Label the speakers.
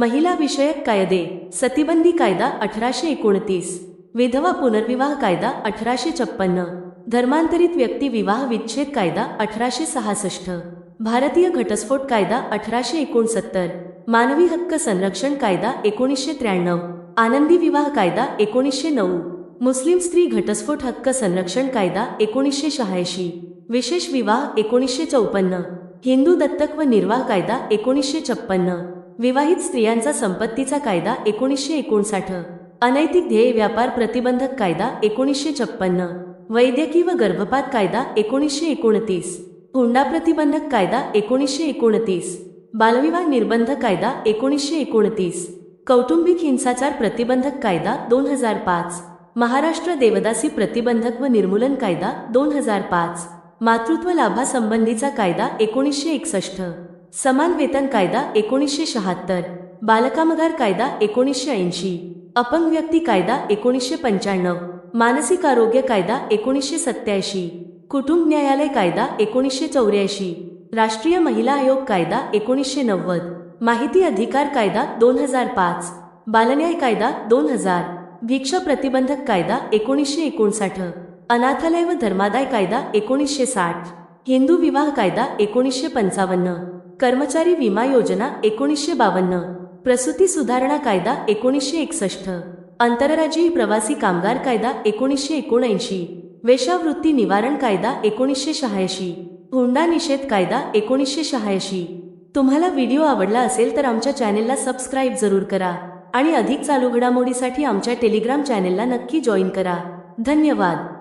Speaker 1: महिला विषयक कायदे सतीबंदी कायदा अठराशे एकोणतीस विधवा पुनर्विवाह कायदा अठराशे छप्पन्न धर्मांतरित व्यक्ती विवाह विच्छेद कायदा अठराशे सहासष्ट भारतीय घटस्फोट कायदा अठराशे एकोणसत्तर मानवी हक्क संरक्षण कायदा एकोणीसशे त्र्याण्णव आनंदी विवाह कायदा एकोणीसशे नऊ मुस्लिम स्त्री घटस्फोट हक्क संरक्षण कायदा एकोणीसशे शहाऐंशी विशेष विवाह एकोणीसशे चौपन्न हिंदू दत्तक व निर्वाह कायदा एकोणीसशे छप्पन्न विवाहित स्त्रियांचा संपत्तीचा कायदा एकोणीसशे एकोणसाठ. अनैतिक ध्येय व्यापार प्रतिबंधक कायदा एकोणीसशे छप्पन्न. वैद्यकीय व गर्भपात कायदा एकोणीसशे एकोणतीस. हुंडा प्रतिबंधक कायदा एकोणीसशे एकोणतीस. बालविवाह निर्बंध कायदा एकोणीसशे एकोणतीस. कौटुंबिक हिंसाचार प्रतिबंधक कायदा दोन हजार पाच. महाराष्ट्र देवदासी प्रतिबंधक व निर्मूलन कायदा दोन हजार पाच. मातृत्व लाभासंबंधीचा कायदा एकोणीसशे एकसष्ट समान वेतन कायदा एकोणीसशे शहात्तर बालकामगार कायदा एकोणीसशे ऐंशी अपंग व्यक्ती कायदा एकोणीसशे पंच्याण्णव मानसिक आरोग्य कायदा एकोणीसशे सत्याऐंशी कुटुंब न्यायालय कायदा एकोणीसशे चौऱ्याऐंशी राष्ट्रीय महिला आयोग कायदा एकोणीसशे नव्वद माहिती अधिकार कायदा दोन हजार पाच बालन्याय कायदा दोन हजार भिक्षा प्रतिबंधक कायदा एकोणीसशे एकोणसाठ अनाथालय व धर्मादाय कायदा एकोणीसशे साठ हिंदू विवाह कायदा एकोणीसशे पंचावन्न. कर्मचारी विमा योजना एकोणीसशे बावन्न. प्रसूती सुधारणा कायदा एकोणीसशे एकसष्ट. आंतरराज्यीय प्रवासी कामगार कायदा एकोणीसशे एकोणऐंशी. वेश्यावृत्ती निवारण कायदा एकोणीसशे शहाऐंशी. हुंडा निषेध कायदा एकोणीसशे शहाऐंशी. तुम्हाला व्हिडिओ आवडला असेल तर आमच्या चॅनेलला सबस्क्राईब जरूर करा आणि अधिक चालू घडामोडीसाठी आमच्या टेलिग्राम चॅनेलला नक्की जॉईन करा. धन्यवाद.